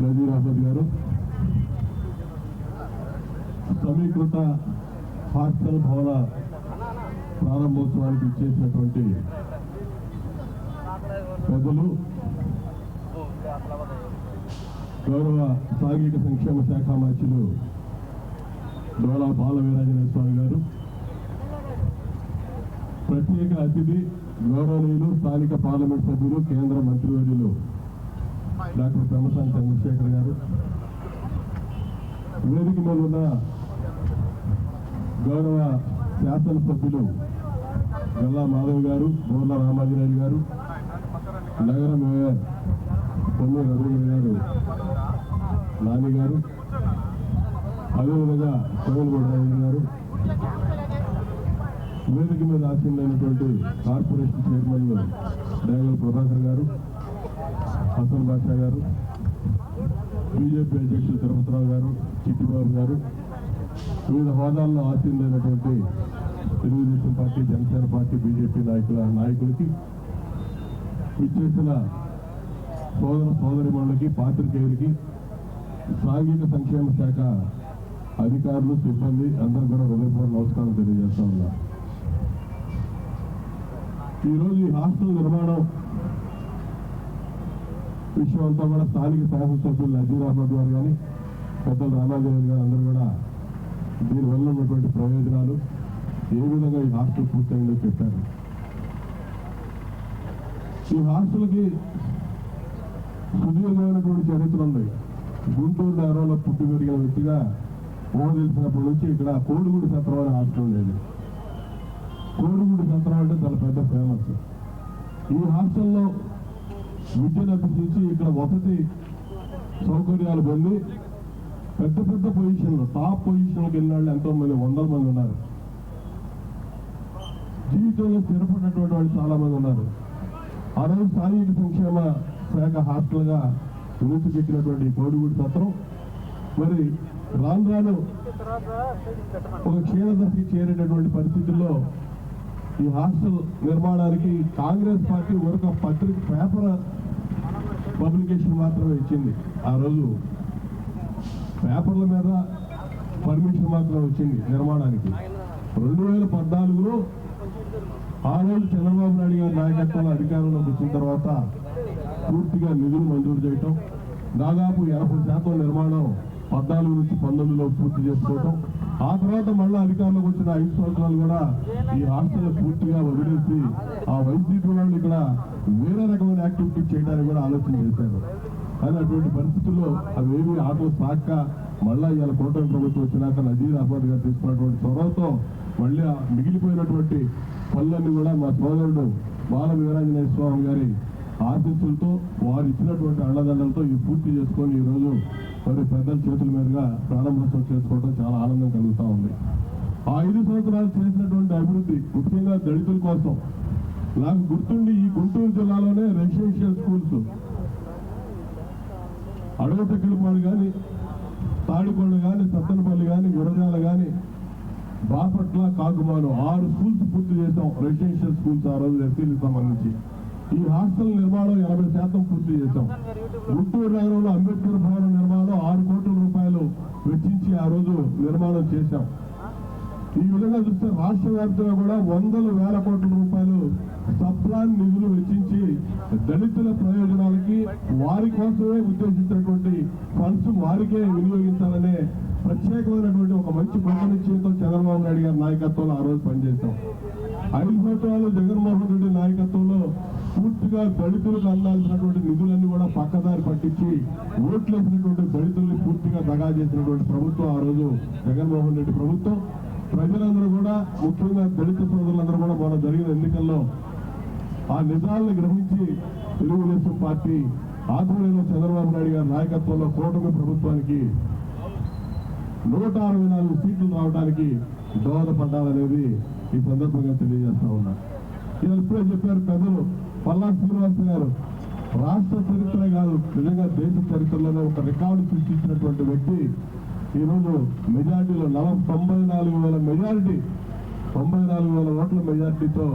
సభ్యులు నజీర్ అహ్మద్ గారు. సమీకృత హాస్టల్ భవన ప్రారంభోత్సవానికి ఇచ్చేసినటువంటి పెద్దలు గౌరవ సాంఘిక సంక్షేమ శాఖ మంత్రులు డోలా బాల వీరాంజనేయ స్వామి గారు. ప్రత్యేక అతిథి గౌరవనీయులు స్థానిక పార్లమెంట్ సభ్యులు కేంద్ర మంత్రివర్యులు డాక్టర్ పెమ్మసాని చంద్రశేఖర్ గారు. వేదిక మీద ఉన్న గౌరవ శాసనసభ్యులు గల్లా మాధవ్ గారు బోర్ల రామాంజనేయులు గారు నగర మేయర్ పొన్ను రఘువీర్ గారు నాని గారు అదేవిధంగా కోవిలగూడ రాజు గారు. వేదిక మీద ఆసీనులైనటువంటి కార్పొరేషన్ చైర్మన్ డైగల్ ప్రభాకర్ గారు అతుల్ బాషా గారు బీజేపీ అధ్యక్షులు తిరుపతిరావు గారు చిట్టిబాబు గారు వివిధ హోదాల్లో ఆసీనులైనటువంటి Telugu Desam party Janasena party BJP నాయకుల నాయకులకి విచ్చేసిన సోదర సోదరిమణులకి పాత్రికేయులకి సాంఘిక సంక్షేమ శాఖ అధికారులు సిబ్బంది అందరూ కూడా హృదయపూర్వక నమస్కారం తెలియజేస్తా ఉన్నా. ఈరోజు ఈ హాస్టల్ నిర్మాణం విషయం అంతా కూడా స్థానిక శాసనసభ్యులు నజీర్ అహ్మద్ గారు కానీ పెద్దలు రామాదేవి గారు అందరూ కూడా దీనివల్ల ఉన్నటువంటి ప్రయోజనాలు ఏ విధంగా ఈ హాస్టల్ పూర్తయిందో చెప్పారు. ఈ హాస్టల్కి సుదీర్ఘమైనటువంటి చరిత్ర ఉంది. గుంటూరు నగరంలో పుట్టి పెరిగిన వ్యక్తిగా ఊహ తెలిసినప్పటి నుంచి ఇక్కడ కోడిగుడి సత్రం అనే హాస్టల్ ఉండేది. కోడిగుడి సత్రం అంటే చాలా పెద్ద ఫేమస్. ఈ హాస్టల్లో విద్యను అభ్యసించి ఇక్కడ వసతి సౌకర్యాలు పొంది పెద్ద పెద్ద పొజిషన్లు టాప్ పొజిషన్లకు వెళ్ళిన వాళ్ళు ఎంతో మంది వందల మంది ఉన్నారు. జీవితంలో స్థిరపడినటువంటి వాళ్ళు చాలా మంది ఉన్నారు. ఆ రోజు సాంఘిక సంక్షేమ శాఖ హాస్టల్గా విరుచుకెక్కినటువంటి కోడిగూడి కోడిగుడి సత్రం. మరి రాను రాను ఒక క్షీణదశకి చేరేటటువంటి పరిస్థితుల్లో ఈ హాస్టల్ నిర్మాణానికి కాంగ్రెస్ పార్టీ ఒక పత్రిక పేపర్ పబ్లికేషన్ మాత్రమే ఇచ్చింది. ఆ రోజు పేపర్ల మీద పర్మిషన్ మాత్రమే వచ్చింది నిర్మాణానికి. రెండు వేల పద్నాలుగులో ఆ రోజు చంద్రబాబు నాయుడు గారి నాయకత్వంలో అధికారంలోకి వచ్చిన తర్వాత పూర్తిగా నిధులు మంజూరు చేయటం దాదాపు ఎనభై శాతం నిర్మాణం పద్నాలుగు నుంచి పంతొమ్మిదిలో పూర్తి చేసుకోవటం ఆ తర్వాత మళ్ళీ అధికారంలోకి వచ్చిన ఐదు సంవత్సరాలు కూడా ఈ హాస్టల్ పూర్తిగా వదిలేసి ఆ వైసీపీ ఇక్కడ వేరే రకమైన యాక్టివిటీ చేయడానికి కూడా ఆలోచన చేశారు. కానీ అటువంటి పరిస్థితుల్లో అవేమి ఆటో సాక్క మళ్ళా ఇవాళ కూటమి ప్రభుత్వం వచ్చినాక నజీర్ అహ్మద్ గారు తీసుకున్నటువంటి చొరవతో మళ్ళీ మిగిలిపోయినటువంటి పనులన్నీ కూడా మా సోదరుడు బాల వీరాంజనేయ స్వామి గారి ఆశీస్సులతో వారు ఇచ్చినటువంటి అండదండలతో ఇవి పూర్తి చేసుకొని ఈ రోజు మరి పెద్దల చేతుల మీదుగా ప్రారంభోత్సవం చేసుకోవడం చాలా ఆనందం కలుగుతా ఉంది. ఆ ఐదు సంవత్సరాలు చేసినటువంటి అభివృద్ధి ముఖ్యంగా దళితుల కోసం. నాకు గుర్తుండి ఈ గుంటూరు జిల్లాలోనే రెసిడెన్షియల్ స్కూల్స్. అడవి కానీ తాడికొండ కానీ సత్తనపల్లి కానీ గురజాల కానీ బాపట్ల కాకుమాను ఆరు స్కూల్స్ పూర్తి చేసాం రెసిడెన్షియల్ స్కూల్స్ ఆ రోజు ఎస్సీలకు సంబంధించి. ఈ హాస్టల్ నిర్మాణం ఎనభై శాతం పూర్తి చేశాం. గుంటూరు నగరంలో అంబేద్కర్ భవనం నిర్మాణం ఆరు కోట్ల రూపాయలు వెచ్చించి ఆ రోజు నిర్మాణం చేశాం. ఈ విధంగా చూస్తే రాష్ట్ర వ్యాప్తంగా కూడా వందల వేల కోట్ల రూపాయలు సప్లాన్ నిధులు వెచ్చించి దళితుల ప్రయోజనాలకి వారి కోసమే ఉద్దేశించినటువంటి ఫండ్స్ వారికే వినియోగించాలనే ప్రత్యేకమైనటువంటి ఒక మంచి గొప్ప చేయడంతో చంద్రబాబు నాయుడు గారి నాయకత్వంలో ఆ రోజు పనిచేశాం. ఐదు సంవత్సరాలు జగన్మోహన్ రెడ్డి పూర్తిగా దళితులకు అందాల్సినటువంటి నిధులన్నీ కూడా పక్కదారి పట్టించి ఓట్లేసినటువంటి దళితుల్ని పూర్తిగా దగా చేసినటువంటి ప్రభుత్వం ఆ రోజు జగన్మోహన్ రెడ్డి ప్రభుత్వం. ప్రజలందరూ కూడా ముఖ్యంగా దళిత సోదరులందరూ కూడా మన జరిగిన ఎన్నికల్లో ఆ నిజాలను గ్రహించి తెలుగుదేశం పార్టీ ఆధ్వర్యంలో చంద్రబాబు నాయుడు గారి నాయకత్వంలో కూటమి ప్రభుత్వానికి నూట అరవై నాలుగు సీట్లు రావడానికి దోహదపడ్డారనేది ఈ సందర్భంగా తెలియజేస్తా ఉన్నా. ఇలా ఇప్పుడే చెప్పారు పెద్దలు. పల్లా శ్రీనివాస్ గారు రాష్ట్ర చరిత్ర కాదు నిజంగా దేశ చరిత్రలోనే ఒక రికార్డు సృష్టించినటువంటి వ్యక్తి. ఈరోజు మెజార్టీలో నలభై తొంభై నాలుగు వేల మెజారిటీ. తొంభై నాలుగు వేల ఓట్ల మెజార్టీతో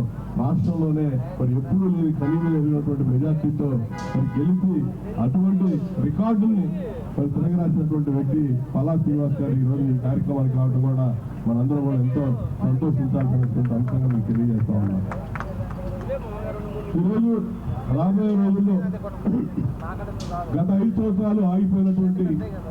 రాష్ట్రంలోనే మరి ఎప్పుడూ లేని కనీవి ఎదిగినటువంటి మెజార్టీతో మరి గెలిచి అటువంటి రికార్డుల్ని మరి తిరగరాసినటువంటి వ్యక్తి పలా శ్రీనివాస్ గారు ఈరోజు ఈ కార్యక్రమానికి రావడం కూడా మనందరం కూడా ఎంతో సంతోషించాల్సినటువంటి అంశంగా మీకు తెలియజేస్తా ఉన్నాం. ఈరోజు రాబోయే రోజుల్లో గత ఐదు సంవత్సరాలు ఆగిపోయినటువంటి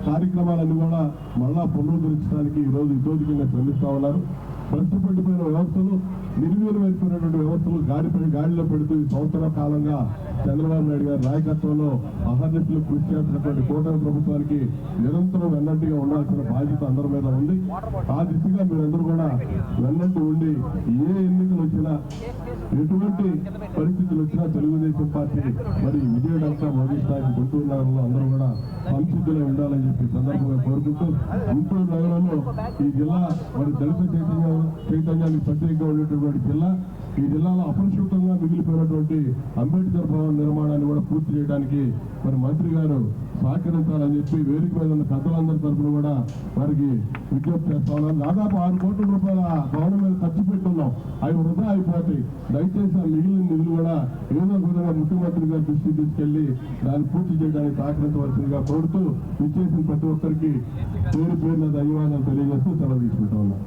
కార్యక్రమాలన్నీ కూడా మళ్ళా పునరుద్ధరించడానికి ఈ రోజు ఇతోధికంగా శ్రమిస్తా ఉన్నారు ప్రశ్న పడిపోయిన వ్యవస్థలు నిర్వీర్యమైపోయినటువంటి వ్యవస్థలు గాడిపై గాడిలో పెడుతూ ఈ సంవత్సరాల కాలంగా చంద్రబాబు నాయుడు గారి నాయకత్వంలో అహర్నిశలు కృషి చేస్తున్నటువంటి కూటమి ప్రభుత్వానికి నిరంతరం వెన్నంటిగా ఉండాల్సిన బాధ్యత అందరి మీద ఉంది. ఆ దిశగా మీరందరూ కూడా వెన్నంటి ఉండి ఏ ఎన్నికలు వచ్చినా ఎటువంటి పరిస్థితులు వచ్చినా తెలుగుదేశం పార్టీ మరి విజయడంతా మోగిస్తానికి గుంటూరు నగరంలో అందరూ కూడా సంసిద్ధులై ఉండాలని చెప్పి సందర్భంగా కోరుకుంటూ గుంటూరు నగరంలో ఈ జిల్లా మరి దళిత చైతన్యం చైతన్యానికి ప్రత్యేకంగా ఉండేటటువంటి జిల్లా. ఈ జిల్లాలో అపరిశుభ్రంగా మిగిలిపోయినటువంటి అంబేద్కర్ భవన్ నిర్మాణాన్ని కూడా పూర్తి చేయడానికి మరి మంత్రి గారు సహకరించాలని చెప్పి వేదిక మీద ఉన్న పెద్దలందరి తరఫున కూడా వారికి విజ్ఞప్తి చేస్తా ఉన్నాం. దాదాపు ఆరు కోట్ల రూపాయల భవనం మీద ఖర్చు పెట్టున్నాం. అవి వృధా అయిపోతాయి. దయచేసి ఆ మిగిలిన నిధులు కూడా ఏదో విధంగా ముఖ్యమంత్రి గారి దృష్టికి తీసుకెళ్ళి దాన్ని పూర్తి చేయడానికి సహకరించవలసిందిగా కోరుతూ విచ్చేసిన ప్రతి ఒక్కరికి పేరు పేరున ధన్యవాదాలు తెలియజేస్తూ సెలవు తీసుకుంటా ఉన్నాం.